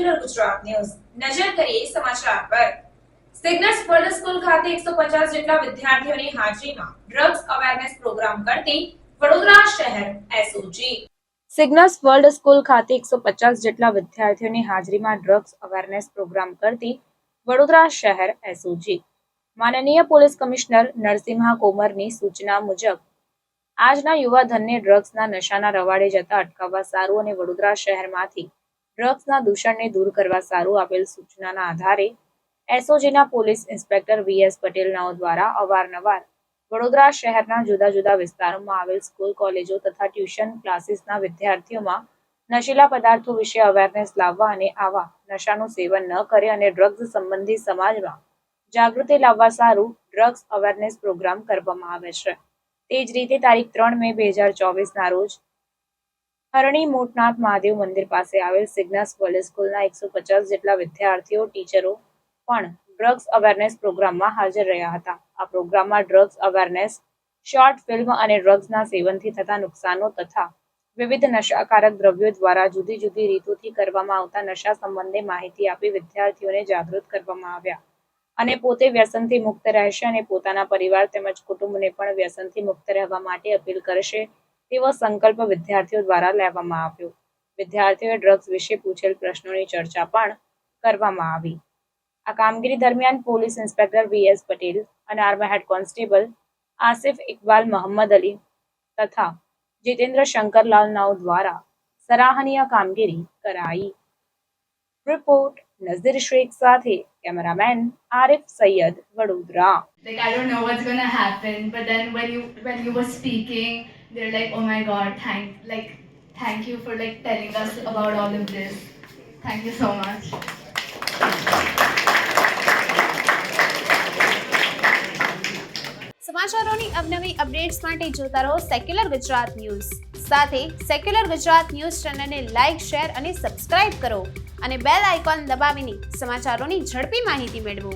Gujarat news નજર કરીએ સમાચાર પર. સિગ્નસ વર્લ્ડ સ્કૂલ ખાતે એકસો પચાસ જેટલા વિદ્યાર્થીઓની હાજરીમાં ડ્રગ્સ અવેરનેસ પ્રોગ્રામ કરતી વડોદરા શહેર એસઓજી સિગ્નસ વર્લ્ડ સ્કૂલ ખાતે એકસો પચાસ જેટલા વિદ્યાર્થીઓની હાજરીમાં ડ્રગ્સ અવેરનેસ પ્રોગ્રામ કરતી વડોદરા શહેર એસઓજી માનનીય પોલીસ કમિશનર નરસિંહા કોમરની સૂચના મુજબ, આજના યુવા ધનને ડ્રગ્સના નશાના રવાડે જતા અટકાવવા સારું અને વડોદરા શહેરમાંથી ડ્રગ્સના દૂષણને દૂર કરવા સારું આપેલ સૂચનાના આધારે એસઓજીના પોલીસ ઇન્સ્પેક્ટર વીએસ પટેલ નાઓ દ્વારા અવારનવાર વડોદરા શહેરના જુદા જુદા વિસ્તારોમાં આવેલ સ્કૂલ, કોલેજો તથા ટ્યુશન ક્લાસીસના વિદ્યાર્થીઓમાં નશીલા પદાર્થો વિશે અવેરનેસ લાવવા અને આવા નશાનું સેવન ન કરે અને ડ્રગ્સ સંબંધી સમાજમાં જાગૃતિ લાવવા સારું ડ્રગ્સ અવેરનેસ પ્રોગ્રામ કરવામાં આવે છે. તે જ રીતે તારીખ ત્રણ મે બે હજાર ચોવીસના રોજ હરણી મોટનાથ મહાદેવ મંદિર પાસે આવેલ સિગ્નાસ કોલેજ સ્કૂલના એકસો પચાસ જેટલા વિદ્યાર્થીઓ, ટીચરો પણ ડ્રગ્સ અવેરનેસ પ્રોગ્રામમાં હાજર રહ્યા હતા. આ પ્રોગ્રામમાં ડ્રગ્સ અવેરનેસ, શોર્ટ ફિલ્મ અને ડ્રગ્સના સેવનથી થતા નુકસાનો તથા વિવિધ નશાકારક દ્રવ્યો દ્વારા જુદી જુદી રીતોથી કરવામાં આવતા નશા સંબંધે માહિતી આપી વિદ્યાર્થીઓને જાગૃત કરવામાં આવ્યા અને પોતે વ્યસનથી મુક્ત રહેશે અને પોતાના પરિવાર તેમજ કુટુંબને પણ વ્યસનથી મુક્ત રહેવા માટે અપીલ કરશે. તેવો સંકલ્પ વિદ્યાર્થીઓ દ્વારા લેવામાં આવ્યો. વિદ્યાર્થીઓએ ડ્રગ્સ વિશે પૂછેલ પ્રશ્નોની ચર્ચા પણ કરવામાં આવી. આ કામગીરી દરમિયાન પોલીસ ઇન્સ્પેક્ટર વીએસ પટેલ અને army head constable Asif Iqbal Mohammad Ali તથા જીતેન્દ્ર શંકરલાલ નાવ દ્વારા સરાહનીય કામગીરી કરાઈ. રિપોર્ટ નઝીર શેખ સાથે cameraman Arif Sayyed Vadodara. Like I don't know what's gonna happen. But then when you when you were speaking, they're like, oh my god, thank like thank you for like telling us about all of this. Thank you so much. સમાચારોની અવનવી updates માટે જોતા રહો secular Gujarat news સાથે secular Gujarat news ચેનલને like share અને subscribe કરો અને બેલ આઇકોન દબાવીને સમાચારોની ઝડપી માહિતી મેળવો